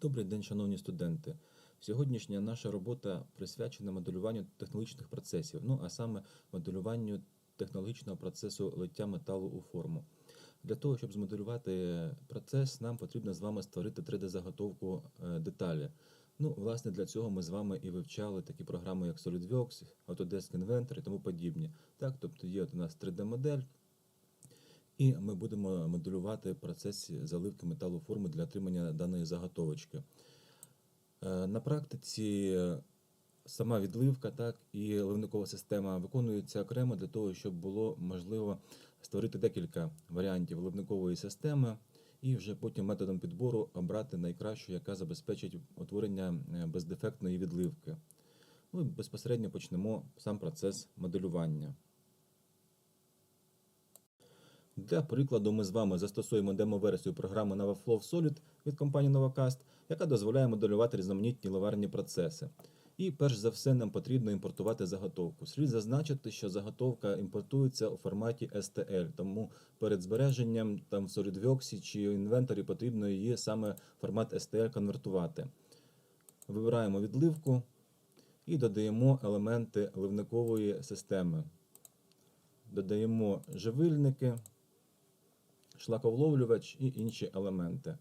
Добрий день, шановні студенти. Сьогоднішня наша робота присвячена моделюванню технологічних процесів, ну а саме моделюванню технологічного процесу лиття металу у форму. Для того, щоб змоделювати процес, нам потрібно з вами створити 3D-заготовку е, деталі. Ну, власне, для цього ми з вами і вивчали такі програми, як SolidWorks, Autodesk Inventor і тому подібні. Так, тобто є от у нас 3D-модель, і ми будемо моделювати процес заливки металу форми для отримання даної заготовочки. Е, На практиці е, сама відливка так, і ливникова система виконуються окремо для того, щоб було можливо створити декілька варіантів ливникової системи, і вже потім методом підбору обрати найкращу, яка забезпечить утворення е, бездефектної відливки. Ну, і безпосередньо почнемо сам процес моделювання. Для прикладу, ми з вами застосуємо демо-версію програми NovaFlow Solid від компанії Novacast, яка дозволяє моделювати різноманітні ливарні процеси. І перш за все нам потрібно імпортувати заготовку. Слід зазначити, що заготовка імпортується у форматі STL, тому перед збереженням там в SolidWorks чи в інвенторі потрібно її саме формат STL конвертувати. Вибираємо відливку і додаємо елементи ливникової системи. Додаємо живильники, шлаковловлювач і інші елементи.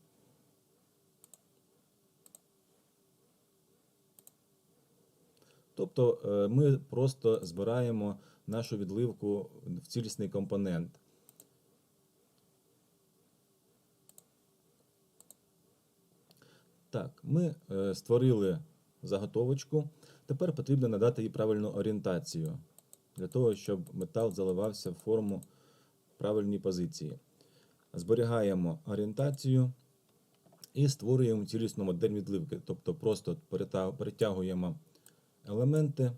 Тобто е, ми просто збираємо нашу відливку в цілісний компонент. Так, ми е, створили заготовочку. Тепер потрібно надати їй правильну орієнтацію для того, щоб метал заливався в форму правильній позиції. Зберігаємо орієнтацію і створюємо цілісну модель відливки. Тобто просто перетягуємо елементи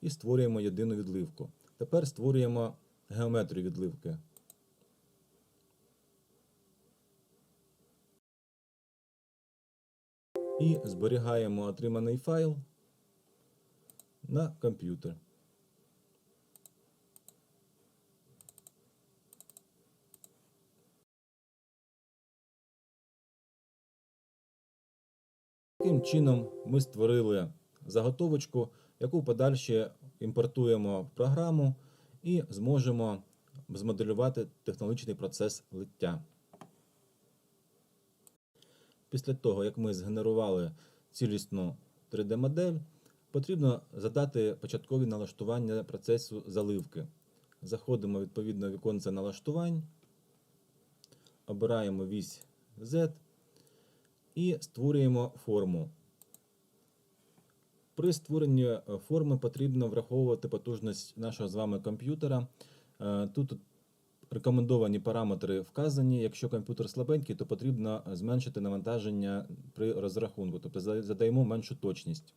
і створюємо єдину відливку. Тепер створюємо геометрію відливки. І зберігаємо отриманий файл на комп'ютер. Таким чином ми створили заготовочку, яку подальше імпортуємо в програму і зможемо змоделювати технологічний процес лиття. Після того, як ми згенерували цілісну 3D-модель, потрібно задати початкові налаштування процесу заливки. Заходимо відповідно в віконце налаштувань, обираємо вісь Z і створюємо форму. При створенні е, форми потрібно враховувати потужність нашого з вами комп'ютера. Е, Тут рекомендовані параметри вказані. Якщо комп'ютер слабенький, то потрібно зменшити навантаження при розрахунку, тобто задаємо меншу точність.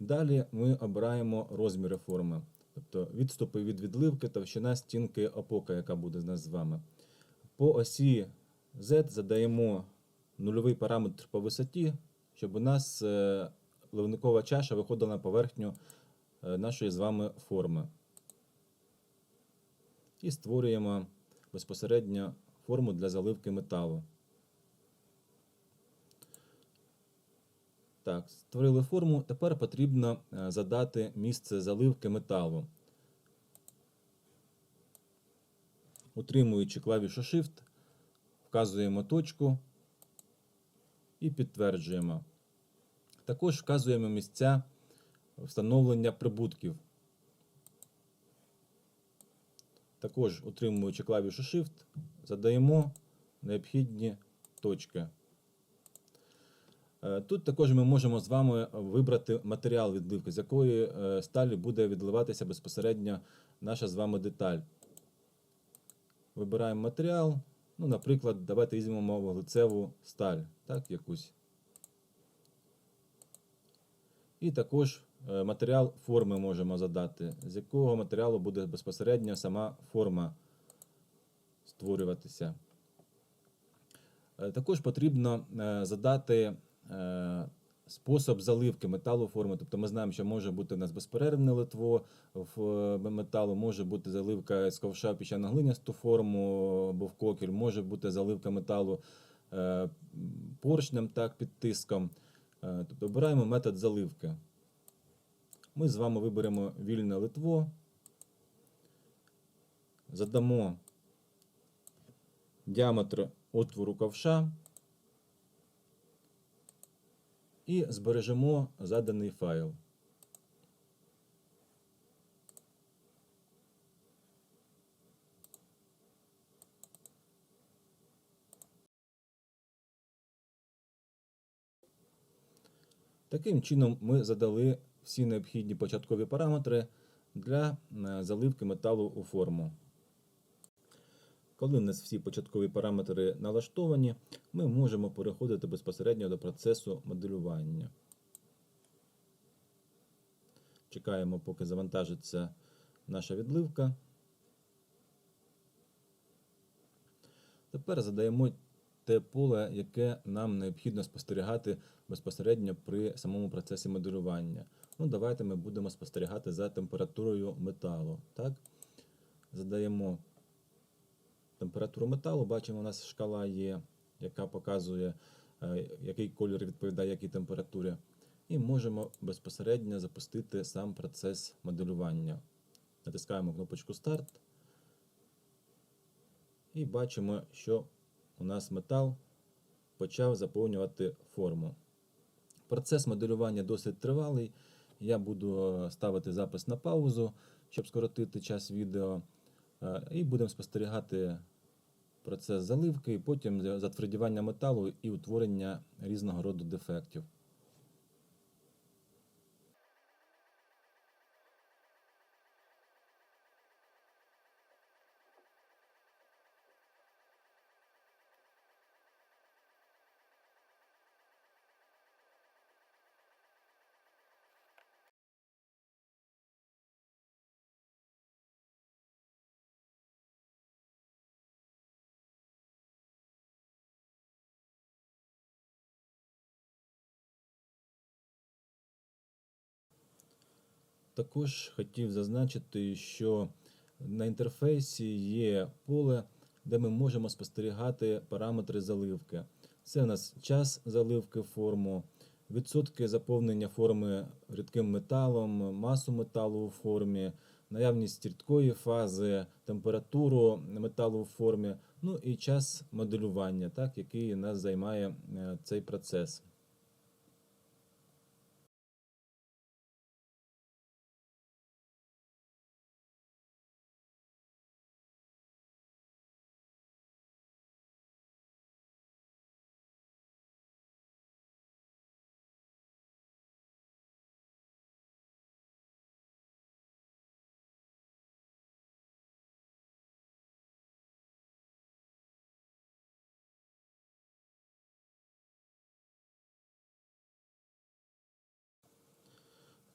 Далі ми обираємо розміри форми, тобто відступи від відливки, товщина стінки опока, яка буде з нас з вами. По осі Z задаємо нульовий параметр по висоті, щоб у нас е, ливникова чаша виходила на поверхню е, нашої з вами форми. І створюємо безпосередньо форму для заливки металу. Так, створили форму. Тепер потрібно е, задати місце заливки металу. Утримуючи клавішу Shift, вказуємо точку і підтверджуємо. Також вказуємо місця встановлення прибутків. Також, утримуючи клавішу Shift, задаємо необхідні точки. Е, Тут також ми можемо з вами вибрати матеріал відливки, з якої е, сталі буде відливатися безпосередньо наша з вами деталь. Вибираємо матеріал. Ну, наприклад, давайте візьмемо вуглецеву сталь, так, якусь. І також е, матеріал форми можемо задати, з якого матеріалу буде безпосередньо сама форма створюватися. Е, Також потрібно е, задати спосіб заливки металу форми. Тобто ми знаємо, що може бути у нас безперервне литво в е, металу, може бути заливка з ковша піщано-глинясту форму або в кокіль, може бути заливка металу е, поршнем так, під тиском. Е, Тобто обираємо метод заливки. Ми з вами виберемо вільне литво, задамо діаметр отвору ковша і збережемо заданий файл. Таким чином ми задали всі необхідні початкові параметри для е, заливки металу у форму. Коли у нас всі початкові параметри налаштовані, ми можемо переходити безпосередньо до процесу моделювання. Чекаємо, поки завантажиться наша відливка. Тепер задаємо те поле, яке нам необхідно спостерігати безпосередньо при самому процесі моделювання. Ну, давайте ми будемо спостерігати за температурою металу. Так? Задаємо температуру металу. Бачимо, у нас шкала є, яка показує, е, який колір відповідає якій температурі. І можемо безпосередньо запустити сам процес моделювання. Натискаємо кнопочку Старт. І бачимо, що у нас метал почав заповнювати форму. Процес моделювання досить тривалий. Я буду е, ставити запис на паузу, щоб скоротити час відео. Е, І будемо спостерігати процес заливки, і потім затвердівання металу і утворення різного роду дефектів. Також хотів зазначити, що на інтерфейсі є поле, де ми можемо спостерігати параметри заливки. Це у нас час заливки форму, відсотки заповнення форми рідким металом, масу металу у формі, наявність рідкої фази, температуру металу у формі, ну і час моделювання, так, який нас займає е, цей процес.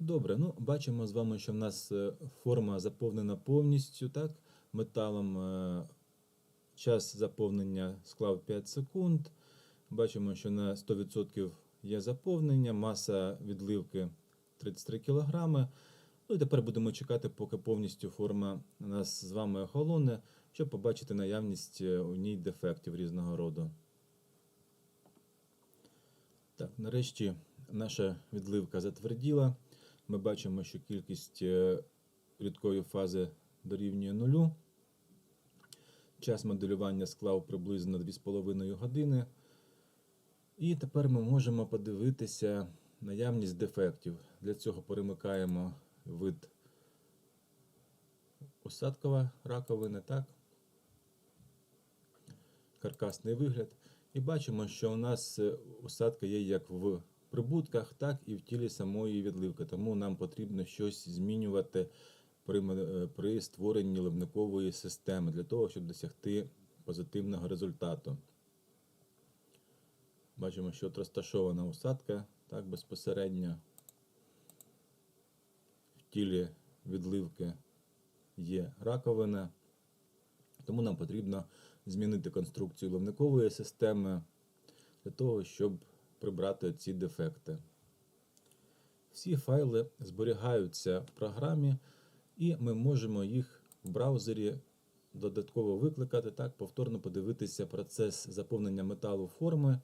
Добре, ну бачимо з вами, що в нас е, форма заповнена повністю, так, металом. е, Час заповнення склав 5 секунд. Бачимо, що на 100% є заповнення, маса відливки 33 кг. Ну і тепер будемо чекати, поки повністю форма нас з вами охолоне, щоб побачити наявність е, у ній дефектів різного роду. Так, нарешті наша відливка затверділа. Ми бачимо, що кількість е, рідкої фази дорівнює нулю. Час моделювання склав приблизно 2,5 години. І тепер ми можемо подивитися наявність дефектів. Для цього перемикаємо вид осадкова раковини, так? каркасний вигляд. І бачимо, що у нас е, усадка є як в прибутках, так і в тілі самої відливки. Тому нам потрібно щось змінювати при, е, при створенні ливникової системи для того, щоб досягти позитивного результату. Бачимо, що розташована усадка так, безпосередньо. В тілі відливки є раковина. Тому нам потрібно змінити конструкцію ливникової системи для того, щоб прибрати ці дефекти. Всі файли зберігаються в програмі, і ми можемо їх в браузері додатково викликати, так, повторно подивитися процес заповнення металу форми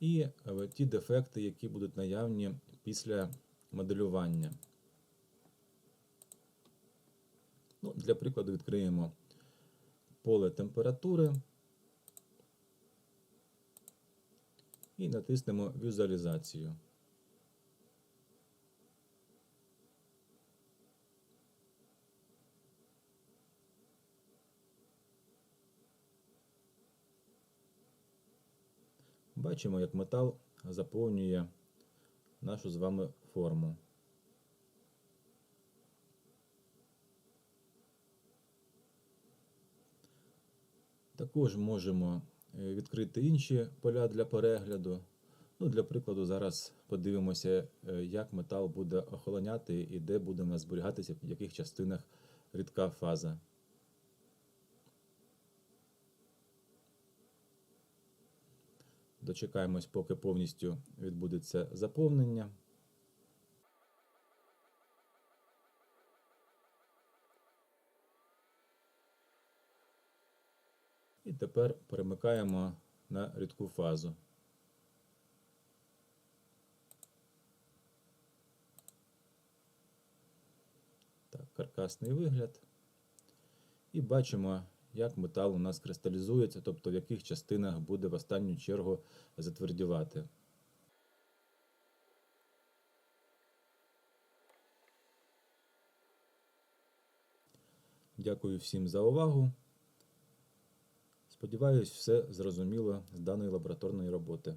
і е, ті дефекти, які будуть наявні після моделювання. Ну, для прикладу відкриємо поле температури і натиснемо візуалізацію. Бачимо, як метал заповнює нашу з вами форму. Також можемо відкрити інші поля для перегляду. Ну, для прикладу, зараз подивимося, е, як метал буде охолоняти і де буде в нас зберігатися, в яких частинах рідка фаза. Дочекаємось, поки повністю відбудеться заповнення. Тепер перемикаємо на рідку фазу. Так, каркасний вигляд. І бачимо, як метал у нас кристалізується, тобто в яких частинах буде в останню чергу затвердівати. Дякую всім за увагу. Сподіваюсь, все зрозуміло з даної лабораторної роботи.